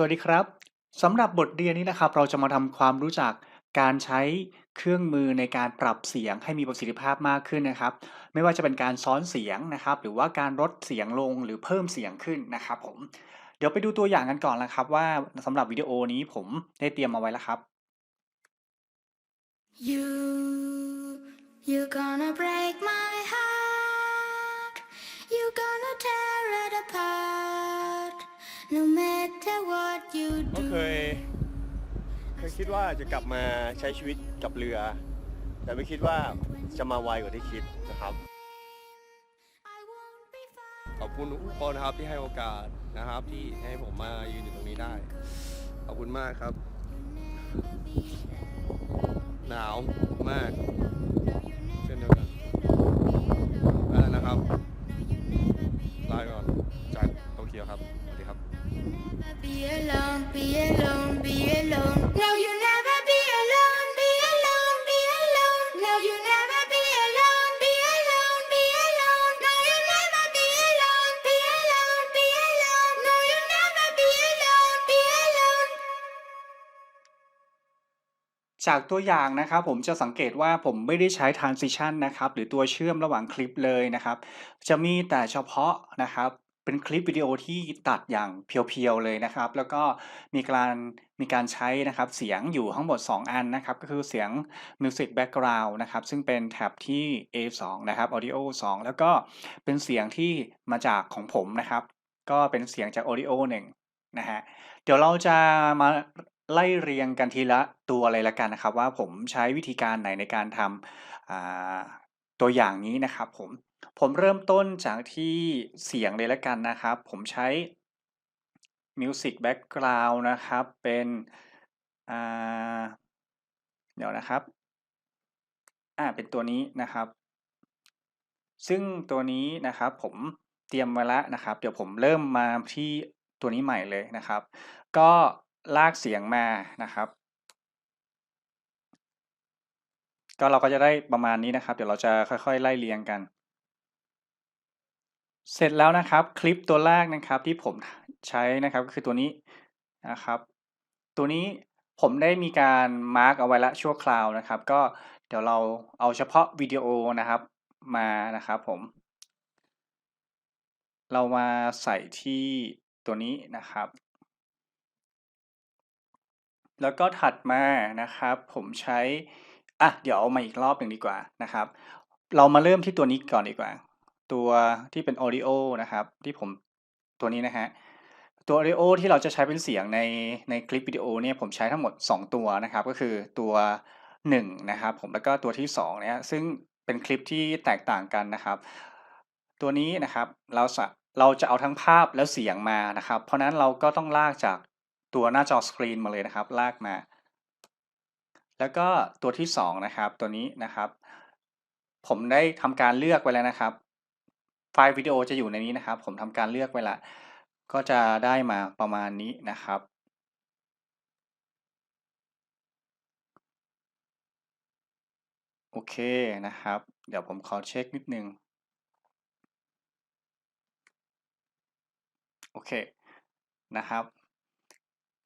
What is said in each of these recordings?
สวัสดีครับสำหรับบทเรียนนี้นะครับ เราจะมาทำความรู้จักการใช้เครื่องมือในการปรับเสียงให้มีประสิทธิภาพมากขึ้นนะครับ ไม่ว่าจะเป็นการซ้อนเสียงนะครับ หรือว่าการลดเสียงลงหรือเพิ่มเสียงขึ้นนะครับผมเดี๋ยวไปดูตัวอย่างกันก่อนนะครับ ว่าสำหรับวิดีโอนี้ผมได้เตรียมมาไว้แล้วครับ You, you gonna break my heart. You gonna tear it apart. No matter what ก็ do. เคย เคยคิดว่าจะกลับมาใช้ชีวิตกับเรือ แต่ไม่คิดว่าจะมาไวกว่าที่คิดนะครับ I won't be far. ขอบคุณทุกคนนะครับที่ให้โอกาสนะครับ ที่ให้ผมมายืนอยู่ตรงนี้ได้ ขอบคุณมากครับ หนาวมาก Be alone, be alone, be alone. No, you never be alone, be alone, be alone. No, you never be alone, be alone, be alone. No, you never be alone, be alone, be alone. No, you never be alone, be alone. จากตัวอย่างนะครับผมจะสังเกตว่าผมไม่ได้ใช้ transition นะครับ หรือตัวเชื่อมระหว่างคลิปเลยนะครับ จะมีแต่เฉพาะนะครับ เป็นคลิปวิดีโอที่ตัดอย่างเพียวๆเลยนะครับ แล้วก็มีการมีการใช้นะครับเสียงอยู่ทั้งหมด 2 อันนะครับ ก็คือเสียง Music Background นะครับ ซึ่งเป็นแท็บที่ A2 นะครับ Audio 2 แล้วก็เป็นเสียงที่มาจากของผมนะครับ ก็เป็นเสียงจาก Audio 1นะฮะเดี๋ยวเราจะมาไล่เรียงกันทีละตัวเลยละกันนะครับ ว่าผมใช้วิธีการไหนในการทำตัวอย่างนี้นะครับผม ผมเริ่มต้นจากที่เสียงเลยละกันนะครับ ผมใช้ Music Background นะครับ เป็นเดี๋ยวนะครับ อ่า เป็นตัวนี้นะครับ ซึ่งตัวนี้นะครับผมเตรียมไว้แล้วนะครับ เดี๋ยวผมเริ่มมาที่ตัวนี้ใหม่เลยนะครับ ก็ลากเสียงมานะครับ ก็เราก็จะได้ประมาณนี้นะครับ เดี๋ยวเราจะค่อยๆ ไล่เรียงกัน เสร็จแล้วนะครับคลิปตัวแรกนะครับที่ผมใช้นะครับก็คือตัวนี้นะครับ ตัวนี้ผมได้มีการมาร์กเอาไว้ล้วชั่วคราวนะครับ ก็เดี๋ยวเราเอาเฉพาะวิดีโอนะครับมานะครับผม เรามาใส่ที่ตัวนี้นะครับ แล้วก็ถัดมานะครับ ผมใช้อะเดี๋ยวเอามาอีกรอบหนึ่งดีกว่านะครับ เรามาเริ่มที่ตัวนี้ก่อนดีกว่า ตัวที่เป็น audio นะครับ ที่ผมตัวนี้นะฮะตัว audio ที่เราจะใช้เป็นเสียงในในคลิปวิดีโอเนี่ยผมใช้ทั้งหมด 2 ตัวนะครับ ก็คือตัว1นะครับผมแล้วก็ตัวที่2เนี่ยซึ่งเป็นคลิปที่แตกต่างกันนะครับ ตัวนี้นะครับเราสะเราจะเอาทั้งภาพและเสียงมานะครับ เพราะฉะนั้นเราก็ต้องลากจากตัวหน้าจอสกรีนมาเลยนะครับ ลากมา แล้วก็ตัวที่2นะครับตัวนี้นะครับ ผมได้ทำการเลือกไว้แล้วนะครับ ไฟล์วิดีโอจะอยู่ในนี้นะครับ ผมทำการเลือกไว้ล้วก็จะได้มาประมาณนี้นะครับ โอเคนะครับ เดี๋ยวผมขอเช็คนิดนึง โอเคนะครับ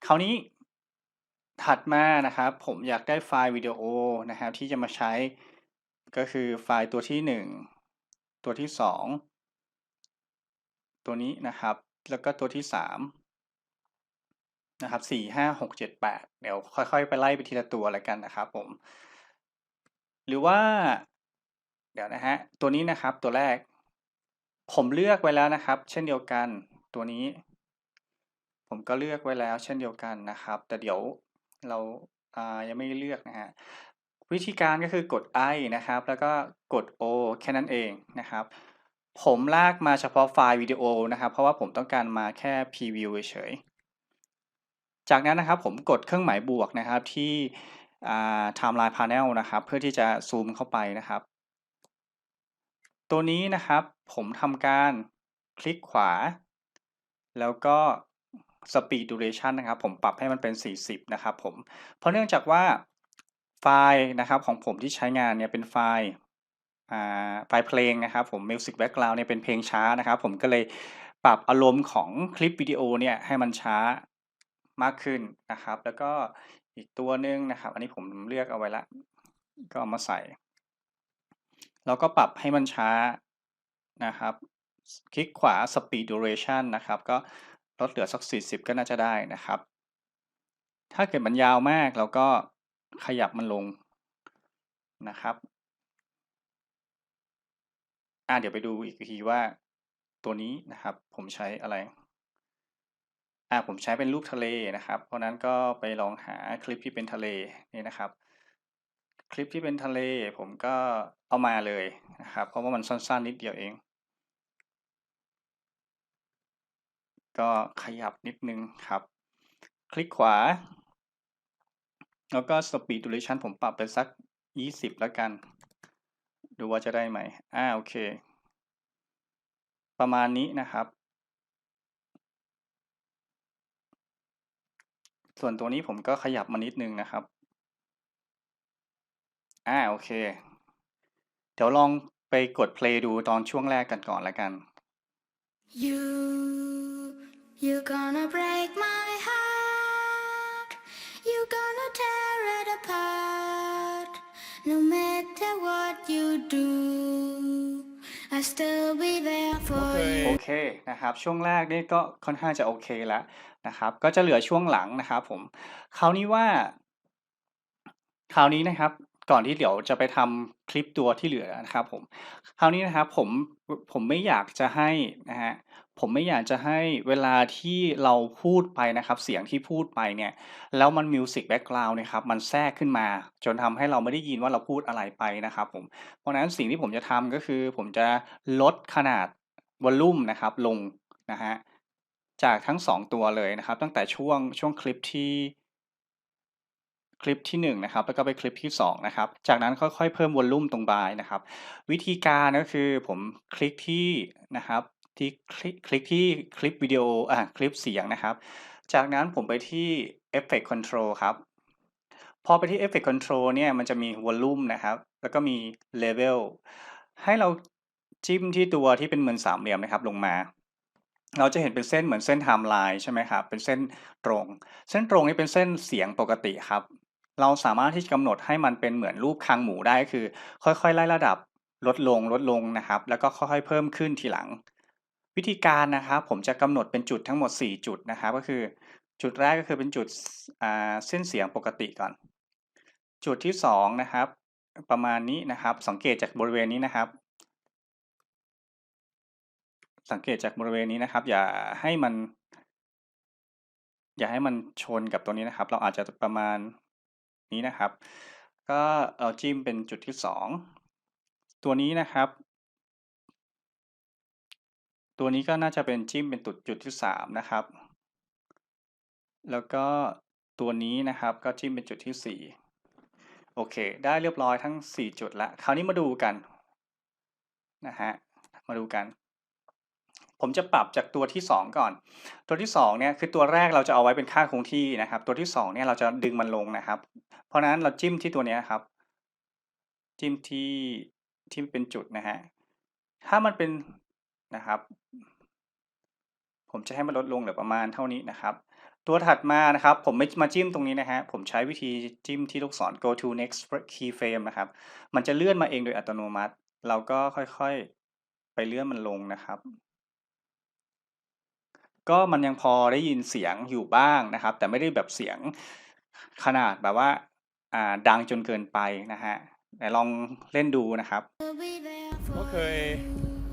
คราวนี้ถัดมานะครับ ผมอยากได้ไฟล์วิดีโอนะครับ ที่จะมาใช้ก็คือไฟล์ตัวที่ 1 ตัวที่ 2 ตัวนี้นะครับ แล้วก็ตัวที่3นะครับ4 5 6 7 8เดี๋ยวค่อยๆ ไปไล่ไปทีละตัวแล้วกันนะครับผม หรือว่า เดี๋ยวนะฮะ ตัวนี้นะครับตัวแรก ผมเลือกไว้แล้วนะครับ เช่นเดียวกันตัวนี้ ผมก็เลือกไว้แล้ว เช่นเดียวกันนะครับ แต่เดี๋ยวเราอ่ายังไม่เลือกนะฮะวิธีการก็คือกด I นะครับ แล้วก็กด O แค่นั้นเองนะครับ ผมลากมาเฉพาะไฟล์วิดีโอนะครับ เพราะว่าผมต้องการมาแค่พรีวิวเฉยจากนั้นนะครับผมกดเครื่องหมายบวกนะครับที่อ่า Timeline Panel นะครับ เพื่อที่จะซูมเข้าไปนะครับ ตัวนี้นะครับผมทำการคลิกขวา แล้วก็ Speed Duration นะครับ ผมปรับให้มันเป็น 40 นะครับผม เพราะเนื่องจากว่าไฟล์นะครับของผมที่ใช้งานเนี่ยเป็นไฟล์ อ่าไฟเพลงนะครับผม Music Background เนี่ยเป็นเพลงช้านะครับ ผมก็เลยปรับอารมณ์ของคลิปวิดีโอเนี่ยให้มันช้ามากขึ้นนะครับ แล้วก็อีกตัวหนึ่งนะครับ อันนี้ผมเลือกเอาไว้ละก็เอามาใส่ แล้วก็ปรับให้มันช้านะครับ คลิกขวา speed duration นะครับ ก็ลดเหลือสัก 40 ก็น่าจะได้นะครับ ถ้าเกิดมันยาวมากเราก็ขยับมันลงนะครับ อ่าเดี๋ยวไปดูอีกทีว่าตัวนี้นะครับผมใช้อะไรอ่าผมใช้เป็นรูปทะเลนะครับ เพราะนั้นก็ไปลองหาคลิปที่เป็นทะเลนี่นะครับ คลิปที่เป็นทะเลผมก็เอามาเลยนะครับ เพราะว่ามันสั้นๆนิดเดียวเอง ก็ขยับนิดนึงครับ คลิกขวา แล้วก็ speed duration ผมปรับไปสัก 20 แล้วกัน ดูว่าจะได้ไหมอ่าโอเค ประมาณนี้นะครับ ส่วนตัวนี้ผมก็ขยับมานิดนึงนะครับอ่าโอเค เดี๋ยวลองไปกด play ดูตอนช่วงแรกกันก่อนแล้วกัน You, you gonna break my heart. You gonna No matter what you do, I still be there for Okay. you. โอเคนะครับช่วงแรกนี่ก็ค่อนข้างจะโอเคแล้วนะครับก็จะเหลือช่วงหลังนะครับผมคราวนี้ว่าคราวนี้นะครับ ก่อนที่เดี๋ยวจะไปทำคลิปตัวที่เหลือนะครับผมคราวนี้นะครับผมผมไม่อยากจะให้นะฮะผมไม่อยากจะให้เวลาที่เราพูดไปนะครับ เสียงที่พูดไปเนี่ยแล้วมันมิวสิกแบ็กกราวน์นะครับมันแทรกขึ้นมา จนทำให้เราไม่ได้ยินว่าเราพูดอะไรไปนะครับผมเพราะฉะนั้นสิ่งที่ผมจะทำก็คือ ผมจะลดขนาดวอลลุ่มนะครับลงนะฮะจากทั้งสองตัวเลยนะครับ ตั้งแต่ช่วงช่วงคลิปที่ คลิปที่1นะครับแล้วก็ไปคลิปที่2นะครับจากนั้นค่อยๆเพิ่มวอลลุ่มตรงบายนะครับ วิธีการก็คือผมคลิกที่นะครับที่คลิกคลิกที่คลิปวิดีโออะคลิปเสียงนะครับ จากนั้นผมไปที่ Effect Control ครับพอไปที่ Effect Control เนี่ยมันจะมีวอลลุ่มนะครับ แล้วก็มี Level ให้เราจิ้มที่ตัวที่เป็นเหมือนสามเหลี่ยมนะครับลงมา เราจะเห็นเป็นเส้นเหมือนเส้นไทม์ไลน์ใช่ไหมครับ เป็นเส้นตรง เส้นตรงนี้เป็นเส้นเสียงปกติครับ เราสามารถที่จะกำหนดให้มันเป็นเหมือนรูปคางหมูได้คือ ค่อยๆ ไล่ระดับลดลงลดลงนะครับ แล้วก็ค่อยๆ เพิ่มขึ้นทีหลัง วิธีการนะครับผมจะกำหนดเป็นจุดทั้งหมด 4 จุดนะครับ ก็คือจุดแรกก็คือเป็นจุดเส้นเสียงปกติก่อน จุดที่2นะครับ ประมาณนี้นะครับ สังเกตจากบริเวณนี้นะครับ สังเกตจากบริเวณนี้นะครับ อย่าให้มัน อย่าให้มันชนกับตัวนี้นะครับ เราอาจจะประมาณ นี้นะครับ ก็เอาจิ้มเป็นจุดที่สองตัวนี้นะครับ ตัวนี้ก็น่าจะเป็นจิ้มเป็นจุดจุดที่สามนะครับ แล้วก็ตัวนี้นะครับก็จิ้มเป็นจุดที่สี่โอเค ได้เรียบร้อยทั้งสี่จุดละ คราวนี้มาดูกันนะฮะ มาดูกัน ผมจะปรับจากตัวที่ 2 ก่อน ตัวที่2เนี่ยคือตัวแรกเราจะเอาไว้เป็นค่าคงที่นะครับ ตัวที่2เนี่ยเราจะดึงมันลงนะครับ เพราะฉะนั้นเราจิ้มที่ตัวเนี้ยครับ จิ้มที่ที่เป็นจุดนะฮะถ้ามันเป็นนะครับ ผมจะให้มันลดลงเหลือประมาณเท่านี้นะครับตัวถัดมานะครับ ผมไม่มาจิ้มตรงนี้นะฮะ ผมใช้วิธีจิ้มที่ลูกศร go to next keyframe นะครับ มันจะเลื่อนมาเองโดยอัตโนมัติ เราก็ค่อยๆ ไปเลื่อนมันลงนะครับ ก็มันยังพอได้ยินเสียงอยู่บ้างนะครับ แต่ไม่ได้แบบเสียงขนาดแบบว่าอ่าดังจนเกินไปนะฮะไหนลองเล่นดูนะครับ I'll be there ก็ for เคย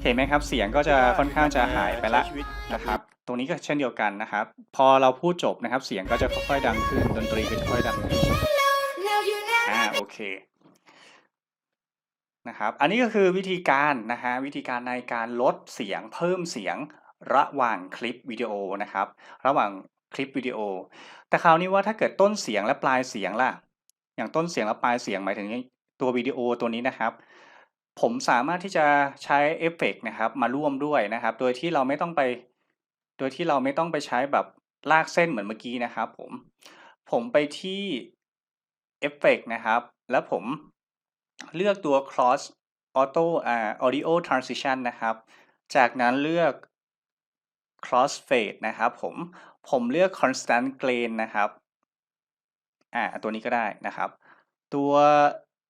เห็นไหมครับ เสียงก็จะค่อนข้างจะหายไปละใช้ชีวิตนะครับ ตรงนี้ก็เช่นเดียวกันนะครับ พอเราพูดจบนะครับ เสียงก็จะค่อยๆดังขึ้น ดนตรีก็จะค่อยดังขึ้น Now you never อ่าโอเคนะครับ อันนี้ก็คือวิธีการนะฮะวิธีการในการลดเสียงเพิ่มเสียง ระหว่างคลิปวิดีโอนะครับ ระหว่างคลิปวิดีโอ แต่คราวนี้ว่าถ้าเกิดต้นเสียงและปลายเสียงล่ะ อย่างต้นเสียงและปลายเสียงหมายถึงตัววิดีโอตัวนี้นะครับ ผมสามารถที่จะใช้เอฟเฟกต์นะครับมาร่วมด้วยนะครับ โดยที่เราไม่ต้องไป โดยที่เราไม่ต้องไปใช้แบบลากเส้นเหมือนเมื่อกี้นะครับ ผม ผมไปที่เอฟเฟกต์นะครับ แล้วผมเลือกตัว cross auto อ่า audio transition นะครับ จากนั้นเลือก cross fade นะครับผมผมเลือก constant gain นะครับอ่าตัวนี้ก็ได้นะครับ ตัว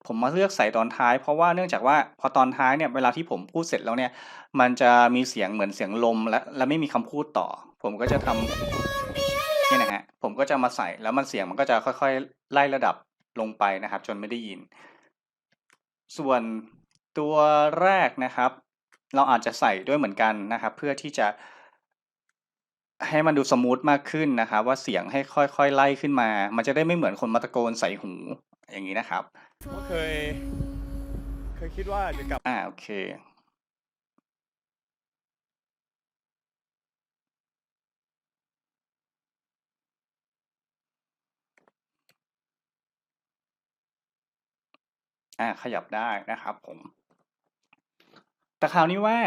ผมมาเลือกใส่ตอนท้าย เพราะว่าเนื่องจากว่าพอตอนท้ายเนี่ยเวลาที่ผมพูดเสร็จแล้วเนี่ยมันจะมีเสียงเหมือนเสียงลมและและไม่มีคำพูดต่อ ผมก็จะทำเนี่ยนะฮะผมก็จะมาใส่แล้วมันเสียงมันก็จะค่อยๆ ไล่ระดับลงไปนะครับ จนไม่ได้ยิน ส่วนตัวแรกนะครับ เราอาจจะใส่ด้วยเหมือนกันนะครับ เพื่อที่จะ ให้มันดูสมูทมากขึ้นนะครับว่าเสียงให้ค่อยๆ ไล่ขึ้นมา มันจะได้ไม่เหมือนคนมาตะโกนใส่หูอย่างนี้นะครับก็เคย เคยคิดว่าจะกลับ อ่าโอเค อ่าขยับได้นะครับผม แต่คราวนี้ว่า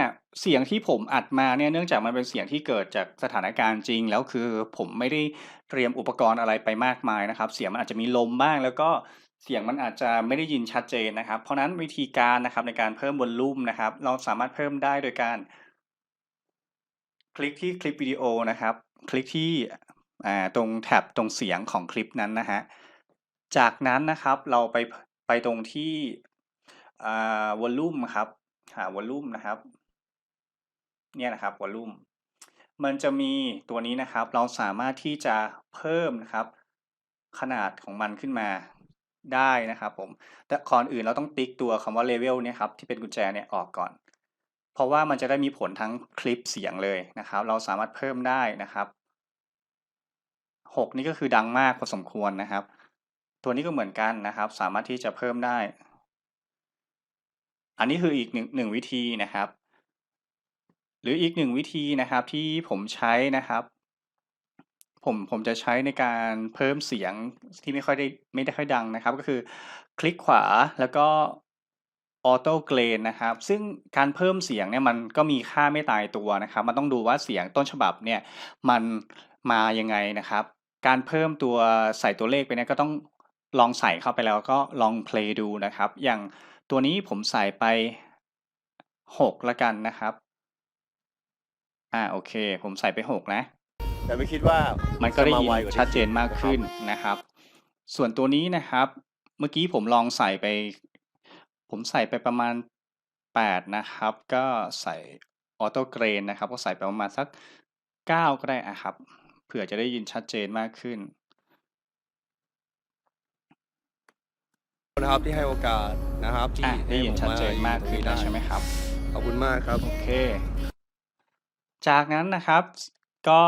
เสียงที่ผมอัดมาเนี่ยเนื่องจากมันเป็นเสียงที่เกิดจากสถานการณ์จริง แล้วคือผมไม่ได้เตรียมอุปกรณ์อะไรไปมากมายนะครับ เสียงมันอาจจะมีลมบ้าง แล้วก็เสียงมันอาจจะไม่ได้ยินชัดเจนนะครับ เพราะนั้นวิธีการนะครับในการเพิ่มวอลลุ่มนะครับ เราสามารถเพิ่มได้โดยการ คลิกที่คลิปวิดีโอนะครับ คลิกที่ตรงแท็บตรงเสียงของคลิปนั้นนะฮะจากนั้นนะครับเราไปไปตรงที่วอลลุ่มครับ หาวอลลุ่มนะครับ เนี่ยนะครับวอลลุ่มมันจะมีตัวนี้นะครับ เราสามารถที่จะเพิ่มนะครับ ขนาดของมันขึ้นมาได้นะครับผมแต่ก่อนอื่นเราต้องติ๊กตัวคำว่าเลเวลเนี่ยครับที่เป็นกุญแจเนี่ยออกก่อน เพราะว่ามันจะได้มีผลทั้งคลิปเสียงเลยนะครับ เราสามารถเพิ่มได้นะครับหกนี่ก็คือดังมากพอสมควรนะครับ ตัวนี้ก็เหมือนกันนะครับ สามารถที่จะเพิ่มได้ อันนี้คืออีกหนึ่งหนึ่งวิธีนะครับ หรืออีกหนึ่งวิธีนะครับที่ผมใช้นะครับ ผมผมจะใช้ในการเพิ่มเสียงที่ไม่ค่อยได้ไม่ได้ค่อยดังนะครับ ก็คือคลิกขวาแล้วก็ออโต้เกรนนะครับ ซึ่งการเพิ่มเสียงเนี่ยมันก็มีค่าไม่ตายตัวนะครับ มันต้องดูว่าเสียงต้นฉบับเนี่ยมันมายังไงนะครับ การเพิ่มตัวใส่ตัวเลขไปเนี่ยก็ต้องลองใส่เข้าไปแล้วก็ลองเพลย์ดูนะครับ อย่าง ตัวนี้ผมใส่ไป 6 ละกันนะครับ อ่าโอเค ผมใส่ไป 6 นะ แต่ไม่คิดว่ามันก็ได้จะายินวกว่าที่ชัดเจนมากคิดขึ้นนะครับนะครับ ส่วนตัวนี้นะครับ เมื่อกี้ผมลองใส่ไป ผมใส่ไปประมาณ 8 นะครับ ก็ใส่ออโต้เกรนนะครับ ก็ใส่ไปประมาณสัก 9 ก็ได้อะครับ เผื่อจะได้ยินชัดเจนมากขึ้น นะครับที่ให้โอกาสนะครับที่อะได้ยินให้ผชัดเจนมากขึ้นแล้วได้ใช่ไหมครับ ขอบคุณมากครับ โอเค จากนั้นนะครับก็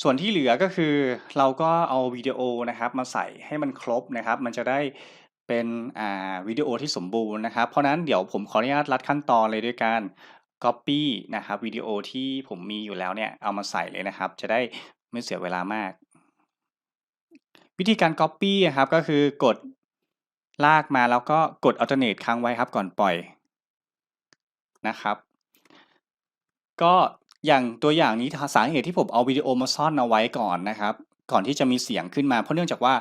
ส่วนที่เหลือก็คือเราก็เอาวิดีโอนะครับมาใส่ให้มันครบนะครับ มันจะได้เป็นอ่าวิดีโอที่สมบูรณ์นะครับ เพราะฉะนั้นเดี๋ยวผมขออนุญาตลัดขั้นตอนเลยด้วยการ Copy นะครับวิดีโอที่ผมมีอยู่แล้วเนี่ยเอามาใส่เลยนะครับ จะได้ไม่เสียเวลามาก วิธีการ Copy อะครับก็คือกด ลากมาแล้วก็กด Alternate ค้างไว้ครับก่อนปล่อยนะครับ ก็อย่างตัวอย่างนี้สาเหตุที่ผมเอาวิดีโอมาซ่อนเอาไว้ก่อนนะครับ ก่อนที่จะมีเสียงขึ้นมา เพราะเนื่องจากว่า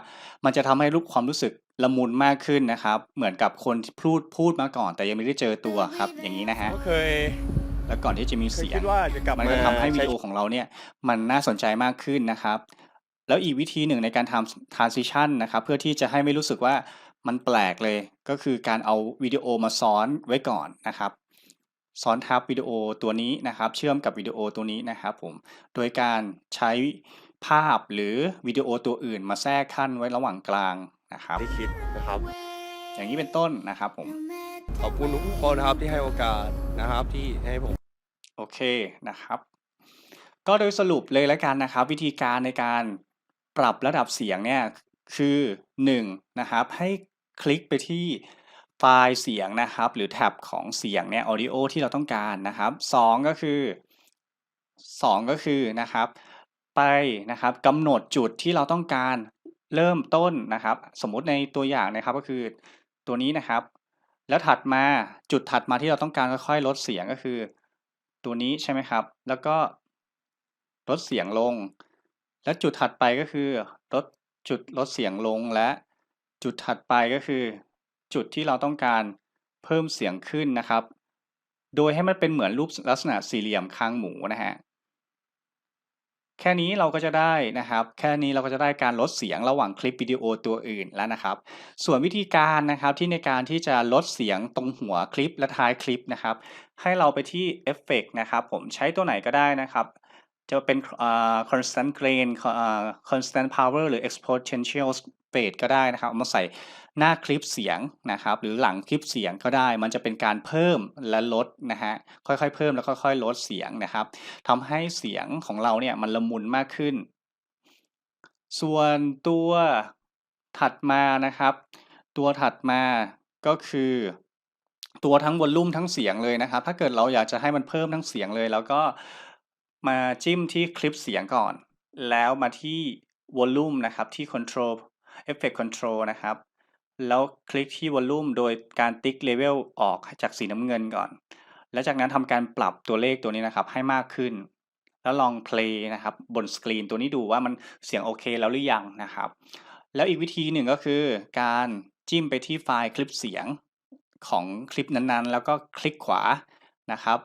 มันจะทำให้รูปความรู้สึกละมุนมากขึ้นนะครับ เหมือนกับคนที่พูดพูดมาก่อน แต่ยังไม่ได้เจอตัวครับ อย่างนี้นะฮะก็เคยแล้วก่อนที่จะมีเคยเสียคิงดว่าจะกลับมันมาก็ทำให้วิดีโอช้ของเราเนี่ยมันน่าสนใจมากขึ้นนะครับ แล้วอีกวิธีหนึ่งในการทำ transition นะครับ เพื่อที่จะให้ไม่รู้สึกว่า มันแปลกเลยก็คือการเอาวิดีโอมาซ้อนไว้ก่อนนะครับ ซ้อนทับวิดีโอตัวนี้นะครับ เชื่อมกับวิดีโอตัวนี้นะครับผมโดยการใช้ภาพหรือวิดีโอตัวอื่นมาแทรกขั้นไว้ระหว่างกลางนะครับ ที่คิดนะครับ อย่างนี้เป็นต้นนะครับผมขอบคุณทุกคนนะครับที่ให้โอกาสนะครับที่ให้ผม โอเคนะครับ ก็โดยสรุปเลยแล้วกันนะครับ วิธีการในการปรับระดับเสียงเนี่ยคือ1นะครับให้ คลิกไปที่ไฟล์เสียงนะครับ หรือแท็บของเสียงเนี่ย audio ที่เราต้องการนะครับ 2 ก็คือ 2 ก็คือนะครับ ไปนะครับกำหนดจุดที่เราต้องการเริ่มต้นนะครับ สมมุติในตัวอย่างนะครับก็คือตัวนี้นะครับ แล้วถัดมาจุดถัดมาที่เราต้องการค่อยๆลดเสียงก็คือ ตัวนี้ใช่ไหมครับ แล้วก็ลดเสียงลง และจุดถัดไปก็คือลดจุดลดเสียงลงและ จุดถัดไปก็คือ จุดที่เราต้องการเพิ่มเสียงขึ้นนะครับ โดยให้มันเป็นเหมือนรูปลักษณะสี่เหลี่ยมคางหมูนะฮะแค่นี้เราก็จะได้นะครับ แค่นี้เราก็จะได้การลดเสียงระหว่างคลิปวิดีโอตัวอื่นแล้วนะครับ ส่วนวิธีการนะครับที่ในการที่จะลดเสียงตรงหัวคลิปและท้ายคลิปนะครับ ให้เราไปที่เอฟเฟกนะครับ ผมใช้ตัวไหนก็ได้นะครับ จะเป็น constant gain constant power หรือ exponential fade ก็ได้นะครับเอามาใส่หน้าคลิปเสียงนะครับ หรือหลังคลิปเสียงก็ได้ มันจะเป็นการเพิ่มและลดนะฮะค่อยๆเพิ่มแล้วค่อยๆลดเสียงนะครับทำให้เสียงของเราเนี่ยมันละมุนมากขึ้น ส่วนตัวถัดมานะครับ ตัวถัดมาก็คือ ตัวทั้งวอลลุ่มทั้งเสียงเลยนะครับ ถ้าเกิดเราอยากจะให้มันเพิ่มทั้งเสียงเลย แล้วก็มาจิ้มที่คลิปเสียงก่อน แล้วมาที่วอลลุ่มนะครับที่ control effect control นะครับ แล้วคลิกที่วอลลุ่มโดยการติ๊กเลเวลออกจากสีน้ำเงินก่อน แล้วจากนั้นทำการปรับตัวเลขตัวนี้นะครับให้มากขึ้น แล้วลองเพลย์นะครับบนสกรีนตัวนี้ดูว่ามันเสียงโอเคแล้วหรือยังนะครับ แล้วอีกวิธีหนึ่งก็คือการจิ้มไปที่ไฟล์คลิปเสียงของคลิปนั้นๆ แล้วก็คลิกขวานะครับ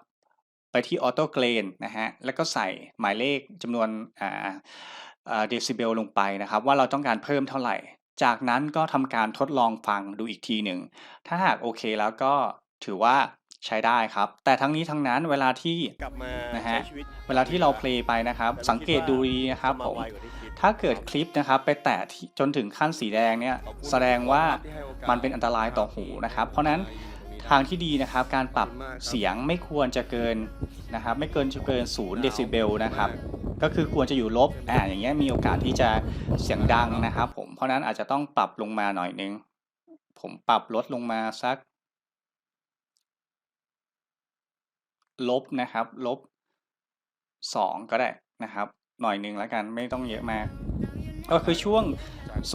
ไปที่ออโต้เกรนนะฮะ แล้วก็ใส่หมายเลขจำนวนอ่า เดซิเบลลงไปนะครับ ว่าเราต้องการเพิ่มเท่าไหร่ จากนั้นก็ทำการทดลองฟังดูอีกทีหนึ่ง ถ้าหากโอเคแล้วก็ถือว่าใช้ได้ครับ แต่ทั้งนี้ทั้งนั้นเวลาที่กลับมานะใช้ฮะชีวิตเวลาที่เราเพลย์ไปนะครับ สังเกตดูดีนะครับจะผมไวกว่าที่คิดถ้าเกิดคลิปนะครับไปแตะที่จนถึงขั้นสีแดงเนี่ยขอบคุณแสดงว่าที่ให้โอกาสมันเป็นอันตรายต่อหูนะครับ เพราะฉะนั้นทางที่ดีนะครับการปรับเสียงไม่ควรจะเกินนะครับ ไม่เกินจะเกิน0เดซิเบลนะครับ ก็คือควรจะอยู่ลบอ่าอย่างเงี้ยมีโอกาสที่จะเสียงดังนะครับผมเพราะนั้นอาจจะต้องปรับลงมาหน่อยนึง ผมปรับลดลงมาสัก ลบนะครับ ลบสองก็ได้นะครับ หน่อยนึงแล้วกันไม่ต้องเยอะมาก ก็คือช่วง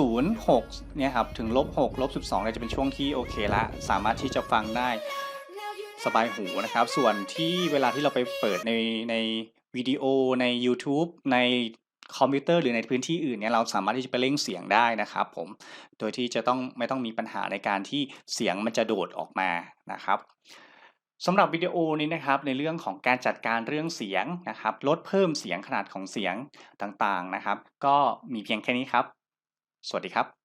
0 6เนี่ยครับถึงลบ6ลบ12เนี่ยจะเป็นช่วงที่โอเคละ สามารถที่จะฟังได้สบายหูนะครับ ส่วนที่เวลาที่เราไปเปิดในใน วิดีโอใน YouTube ในคอมพิวเตอร์หรือในพื้นที่อื่นเนี่ยเราสามารถที่จะไปเร่งเสียงได้นะครับผม โดยที่จะต้องไม่ต้องมีปัญหาในการที่เสียงมันจะโดดออกมานะครับสำหรับวิดีโอนี้นะครับในเรื่องของการจัดการเรื่องเสียงนะครับ ลดเพิ่มเสียงขนาดของเสียงต่างๆนะครับ ก็มีเพียงแค่นี้ครับ สวัสดีครับ